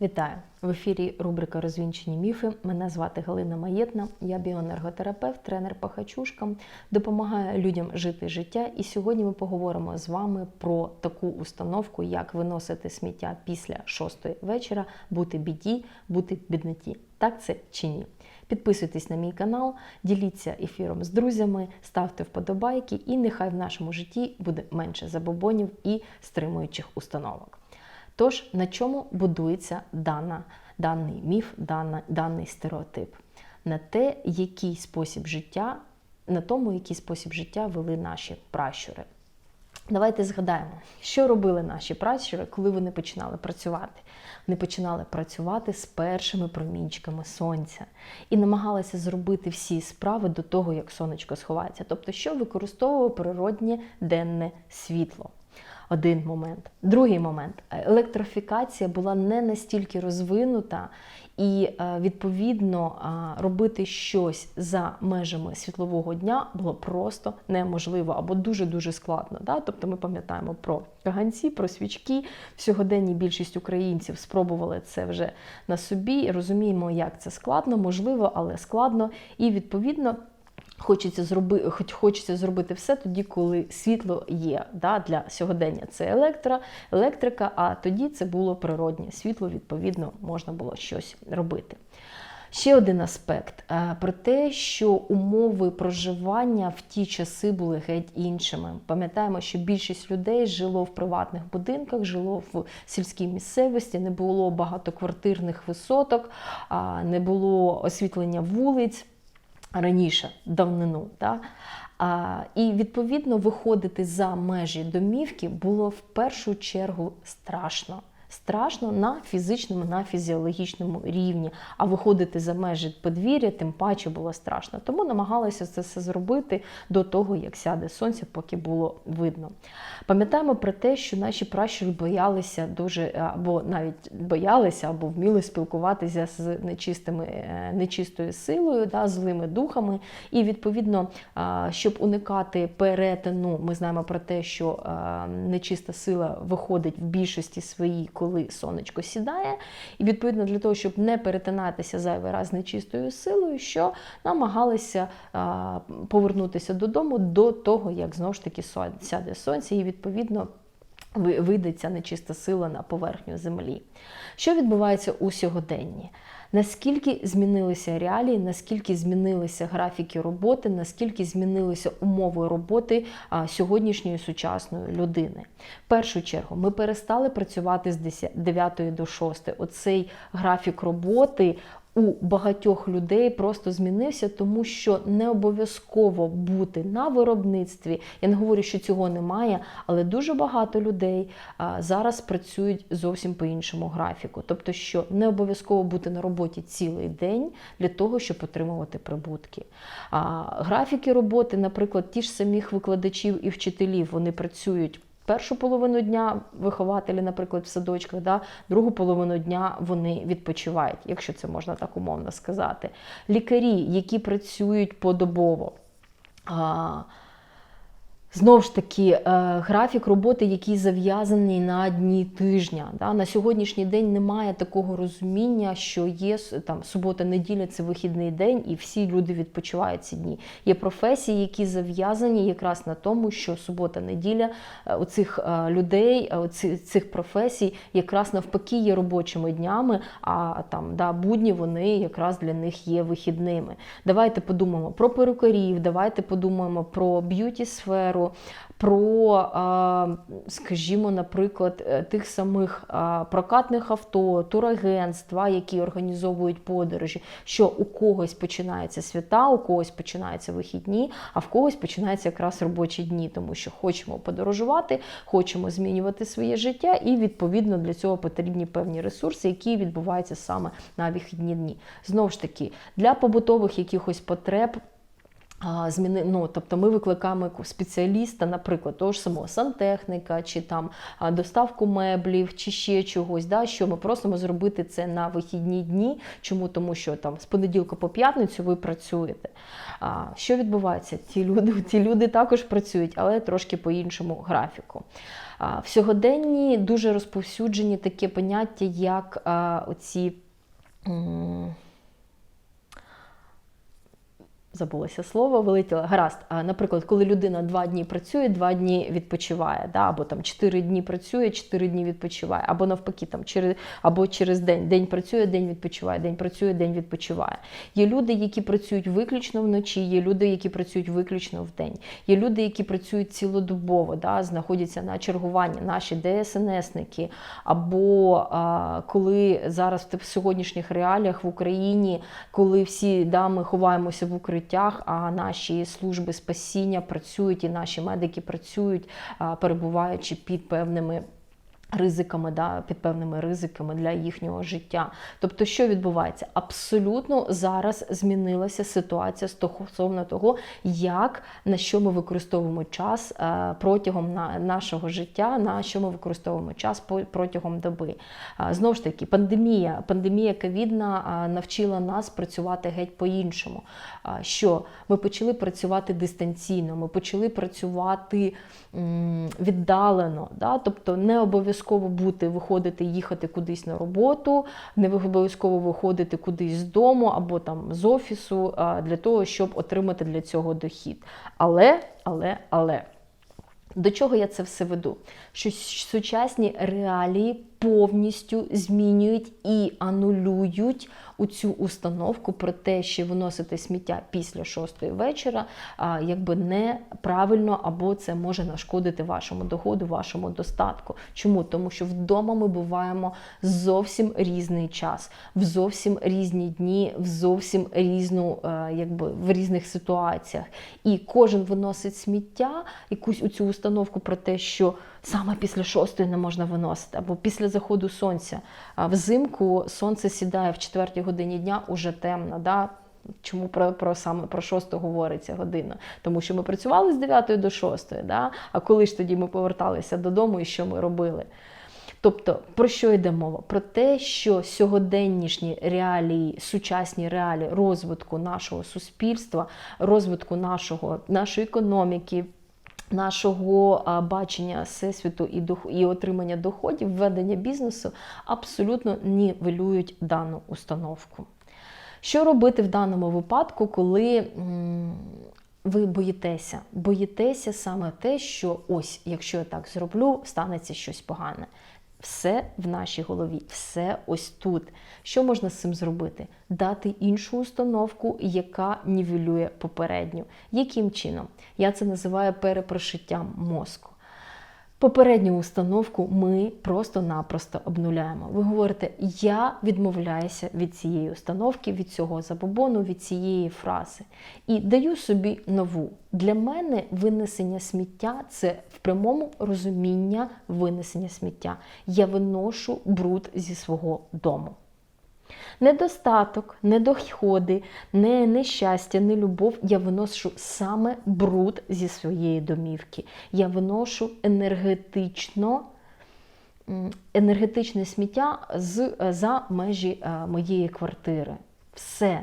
Вітаю! В ефірі рубрика Розвінчені міфи. Мене звати Галина Маєтна, я біоенерготерапевт, тренер по хачушкам, допомагаю людям жити життя. І сьогодні ми поговоримо з вами про таку установку, як виносити сміття після шостої вечора, бути біді, бути бідноті. Так це чи ні? Підписуйтесь на мій канал, діліться ефіром з друзями, ставте вподобайки, і нехай в нашому житті буде менше забобонів і стримуючих установок. Тож, на чому будується дана, даний міф, дана, даний стереотип? На те, який спосіб життя, на тому, який спосіб життя вели наші пращури. Давайте згадаємо, що робили наші пращури, коли вони починали працювати. Вони починали працювати з першими промінчиками сонця і намагалися зробити всі справи до того, як сонечко сховається. Тобто, що використовувало природнє денне світло. Один момент. Другий момент. Електрифікація була не настільки розвинута, і е, відповідно е, робити щось за межами світлового дня було просто неможливо або дуже-дуже складно. Да? Тобто ми пам'ятаємо про каганці, про свічки. В сьогоденні більшість українців спробували це вже на собі. Розуміємо, як це складно, можливо, але складно. І відповідно. Хочеться зробити, хоч хочеться зробити все тоді, коли світло є. Да? Для сьогодення це електро, електрика, а тоді це було природнє світло, відповідно, можна було щось робити. Ще один аспект про те, що умови проживання в ті часи були геть іншими. Пам'ятаємо, що більшість людей жило в приватних будинках, жило в сільській місцевості, не було багатоквартирних висоток, не було освітлення вулиць раніше давнину. Да? А, І відповідно виходити за межі домівки було в першу чергу страшно. Страшно на фізичному, на фізіологічному рівні, а виходити за межі подвір'я, тим паче було страшно. Тому намагалися це все зробити до того, як сяде сонце, поки було видно. Пам'ятаємо про те, що наші пращури боялися дуже, або навіть боялися, або вміли спілкуватися з нечистими, нечистою силою, да, злими духами. І відповідно, щоб уникати перетину, ми знаємо про те, що нечиста сила виходить в більшості своїй коли сонечко сідає. І відповідно для того, щоб не перетинатися зайвий раз нечистою силою, що намагалися повернутися додому до того, як знову ж таки сяде сонце, і відповідно. Вийде ця нечиста сила на поверхню землі. Що відбувається у сьогоденні? Наскільки змінилися реалії, наскільки змінилися графіки роботи, наскільки змінилися умови роботи сьогоднішньої сучасної людини? В першу чергу ми перестали працювати з 9 до 6. Оцей графік роботи у багатьох людей просто змінився, тому що не обов'язково бути на виробництві. Я не говорю, що цього немає, але дуже багато людей зараз працюють зовсім по іншому графіку. Тобто, що не обов'язково бути на роботі цілий день для того, щоб отримувати прибутки. Графіки роботи, наприклад, ті ж самих викладачів і вчителів, вони працюють першу половину дня вихователі, наприклад, в садочках, да, другу половину дня вони відпочивають, якщо це можна так умовно сказати. Лікарі, які працюють подобово. Знову ж таки, е, графік роботи, який зав'язаний на дні тижня. Да? На сьогоднішній день немає такого розуміння, що є там субота-неділя це вихідний день, і всі люди відпочивають ці дні. Є професії, які зав'язані якраз на тому, що субота-неділя е, у цих е, людей, у цих професій, якраз навпаки є робочими днями, а там да, будні вони якраз для них є вихідними. Давайте подумаємо про перукарів, давайте подумаємо про б'юті-сферу про, скажімо, наприклад, е, тих самих прокатних авто, турагентства, які організовують подорожі, що у когось починаються свята, у когось починаються вихідні, а в когось починаються якраз робочі дні, тому що хочемо подорожувати, хочемо змінювати своє життя, і відповідно для цього потрібні певні ресурси, які відбуваються саме на вихідні дні. Знову ж таки, для побутових якихось потреб. Зміни, ну, тобто ми викликаємо спеціаліста, наприклад, того ж самого сантехніка, чи там доставку меблів, чи ще чогось, да, що ми просимо зробити це на вихідні дні. Чому? Тому що там з понеділка по п'ятницю ви працюєте. А, Що відбувається? Ті люди, ті люди також працюють, але трошки по іншому графіку. А, В сьогоденні дуже розповсюджені таке поняття, як а, оці. м, Забулося слово, вилетіло. Гаразд. Наприклад, коли людина два дні працює, два дні відпочиває, да? або там чотири дні працює, чотири дні відпочиває, або навпаки, там через або через день. День працює, день відпочиває, день працює, день відпочиває. Є люди, які працюють виключно вночі, є люди, які працюють виключно вдень. Є люди, які працюють цілодобово, да? знаходяться на чергуванні, наші ДСНСники, або а, коли зараз в сьогоднішніх реаліях в Україні, коли всі да, ми ховаємося в укриттях, а наші служби спасіння працюють, і наші медики працюють, перебуваючи під певними. Ризиками, да, під певними ризиками для їхнього життя. Тобто, що відбувається? Абсолютно зараз змінилася ситуація стосовно того, як на що ми використовуємо час е, протягом на- нашого життя, на що ми використовуємо час протягом доби. А, Знову ж таки, пандемія, пандемія ковідна а, навчила нас працювати геть по-іншому. Що ми почали працювати дистанційно, ми почали працювати віддалено, да? тобто не обов'язково бути, виходити, їхати кудись на роботу, не обов'язково виходити кудись з дому або там з офісу для того, щоб отримати для цього дохід. Але, але, але. До чого я це все веду? Що сучасні реалії повністю змінюють і анулюють у цю установку про те, що виносити сміття після шостої вечора, якби неправильно, або це може нашкодити вашому доходу, вашому достатку. Чому? Тому що вдома ми буваємо зовсім різний час, в зовсім різні дні, в зовсім різну, е, якби в різних ситуаціях. І кожен виносить сміття, якусь у цю установку про те, що саме після шостої не можна виносити, або після заходу сонця. Взимку сонце сідає в четвертій годині дня уже темно. Да? Чому про, про саме про шосту говориться година? Тому що ми працювали з 9 до 6, да? а коли ж тоді ми поверталися додому і що ми робили? Тобто, про що йде мова? Про те, що сьогоденнішні реалії, сучасні реалії розвитку нашого суспільства, розвитку нашого, нашої економіки, нашого бачення всесвіту і дох- і отримання доходів, ведення бізнесу абсолютно нівелюють дану установку. Що робити в даному випадку, коли ви боїтеся? Боїтеся саме те, що ось, якщо я так зроблю, станеться щось погане. Все в нашій голові, все ось тут. Що можна з цим зробити? Дати іншу установку, яка нівелює попередню. Яким чином? Я це називаю перепрошиттям мозку. Попередню установку ми просто-напросто обнуляємо. Ви говорите, я відмовляюся від цієї установки, від цього забобону, від цієї фрази. І даю собі нову. Для мене винесення сміття це в прямому розуміння винесення сміття. Я виношу бруд зі свого дому. Недостаток, недоходи, не нещастя, не любов. Я виношу саме бруд зі своєї домівки. Я виношу енергетично. Енергетичне сміття з, за межі е, моєї квартири. Все.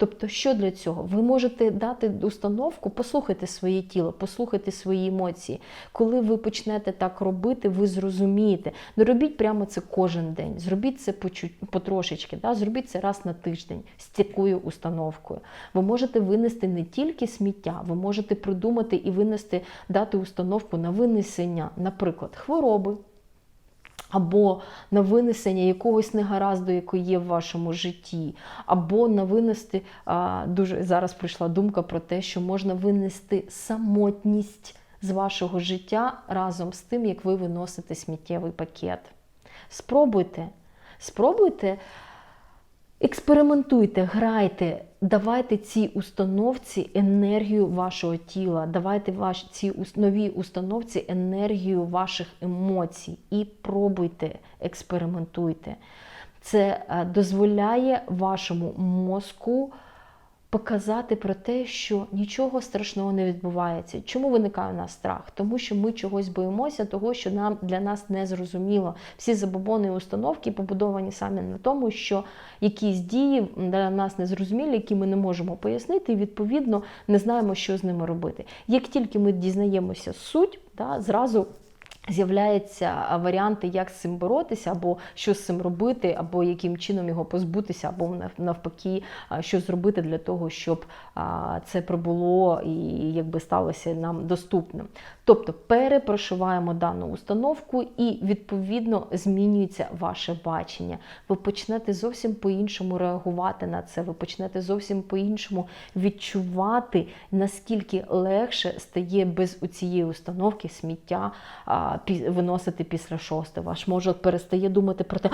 Тобто, що для цього? Ви можете дати установку, послухайте своє тіло, послухайте свої емоції. Коли ви почнете так робити, ви зрозумієте. Не робіть прямо це кожен день. Зробіть це по потрошечки, да? зробіть це раз на тиждень з такою установкою. Ви можете винести не тільки сміття, ви можете придумати і винести, дати установку на винесення, наприклад, хвороби. Або на винесення якогось негаразду, який є в вашому житті, або на винести а, дуже зараз прийшла думка про те, що можна винести самотність з вашого життя разом з тим, як ви виносите сміттєвий пакет. Спробуйте, спробуйте, експериментуйте, грайте, давайте цій установці енергію вашого тіла, давайте ваш, цій новій установці енергію ваших емоцій і пробуйте, експериментуйте. Це е, дозволяє вашому мозку показати про те, що нічого страшного не відбувається. Чому виникає у нас страх? Тому що ми чогось боїмося, того, що нам для нас не зрозуміло. Всі забобони і установки побудовані саме на тому, що якісь дії для нас незрозумілі, які ми не можемо пояснити, і відповідно не знаємо, що з ними робити. Як тільки ми дізнаємося суть, да, зразу. З'являються варіанти, як з цим боротися, або що з цим робити, або яким чином його позбутися, або навпаки, що зробити для того, щоб це прибуло і якби сталося нам доступним. Тобто перепрошиваємо дану установку і відповідно змінюється ваше бачення. Ви почнете зовсім по-іншому реагувати на це. Ви почнете зовсім по-іншому відчувати, наскільки легше стає без у цієї установки сміття а, виносити після шостого. Ваш мозок перестає думати про те,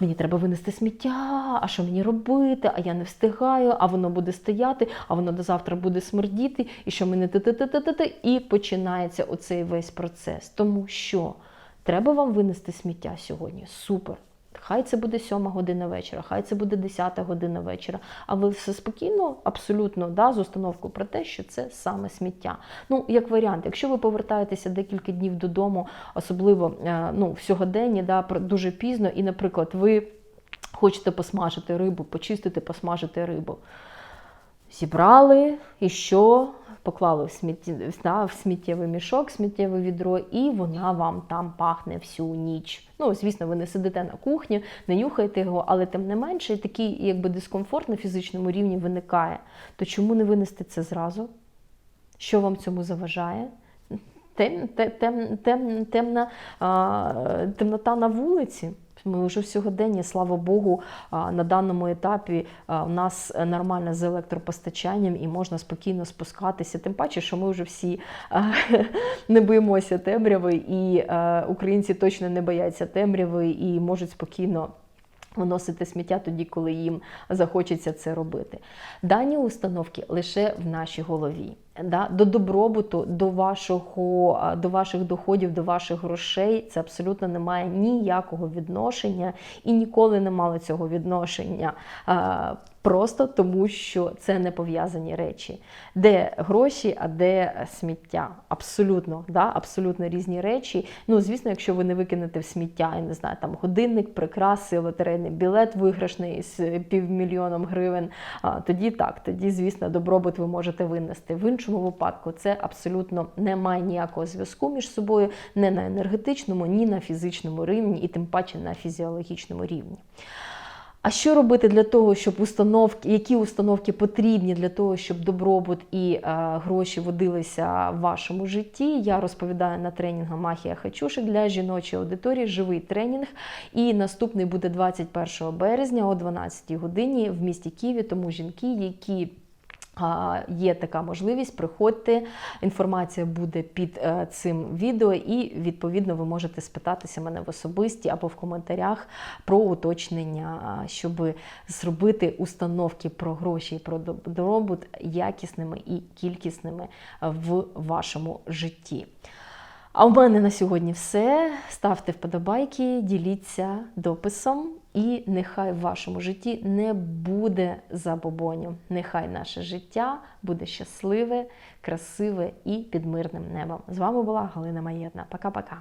мені треба винести сміття, а що мені робити, а я не встигаю, а воно буде стояти, а воно до завтра буде смердіти, і що мене ти-ти-ти-ти-ти, і починається оцей весь процес. Тому що треба вам винести сміття сьогодні. Супер. Хай це буде 7 година вечора, хай це буде 10 година вечора. А ви все спокійно, абсолютно да, з установкою про те, що це саме сміття. Ну, як варіант, якщо ви повертаєтеся декілька днів додому, особливо е, ну, в сьогоденні, да, дуже пізно, і, наприклад, ви хочете посмажити рибу, почистити, посмажити рибу. Зібрали і що? Поклали в, смітті, да, в сміттєвий мішок, сміттєве відро, і вона вам там пахне всю ніч. Ну, звісно, ви не сидите на кухні, не нюхаєте його, але тим не менше такий якби дискомфорт на фізичному рівні виникає. То чому не винести це зразу? Що вам цьому заважає? Тем, те- тем, тем, темна, а, темнота на вулиці. Ми вже в сьогоденні, слава Богу, на даному етапі у нас нормально з електропостачанням і можна спокійно спускатися. Тим паче, що ми вже всі не боїмося темряви, і українці точно не бояться темряви і можуть спокійно. Виносити сміття тоді, коли їм захочеться це робити. Дані установки лише в нашій голові. Да? До добробуту, до, вашого, до ваших доходів, до ваших грошей це абсолютно не має ніякого відношення і ніколи не мало цього відношення. Просто тому, що це не пов'язані речі. Де гроші, а де сміття? Абсолютно, да? абсолютно різні речі. Ну, звісно, якщо ви не викинете в сміття, я не знаю, там годинник, прикраси, лотерейний білет виграшний з півмільйоном гривень, тоді так, тоді, звісно, добробут ви можете винести. В іншому випадку це абсолютно не має ніякого зв'язку між собою, не на енергетичному, ні на фізичному рівні, і тим паче на фізіологічному рівні. А що робити для того, щоб установки, які установки потрібні для того, щоб добробут і е, гроші водилися в вашому житті? Я розповідаю на тренінгу Махія Хачушик для жіночої аудиторії. Живий тренінг. І наступний буде 21 березня о 12 годині в місті Києві. Тому жінки, які Є така можливість, приходьте. Інформація буде під е, цим відео, і відповідно ви можете спитатися мене в особисті або в коментарях про уточнення, щоб зробити установки про гроші і про добробут якісними і кількісними в вашому житті. А у мене на сьогодні все. Ставте вподобайки, діліться дописом, і нехай в вашому житті не буде забобонів. Нехай наше життя буде щасливе, красиве і під мирним небом. З вами була Галина Маєдна. Пока-пока.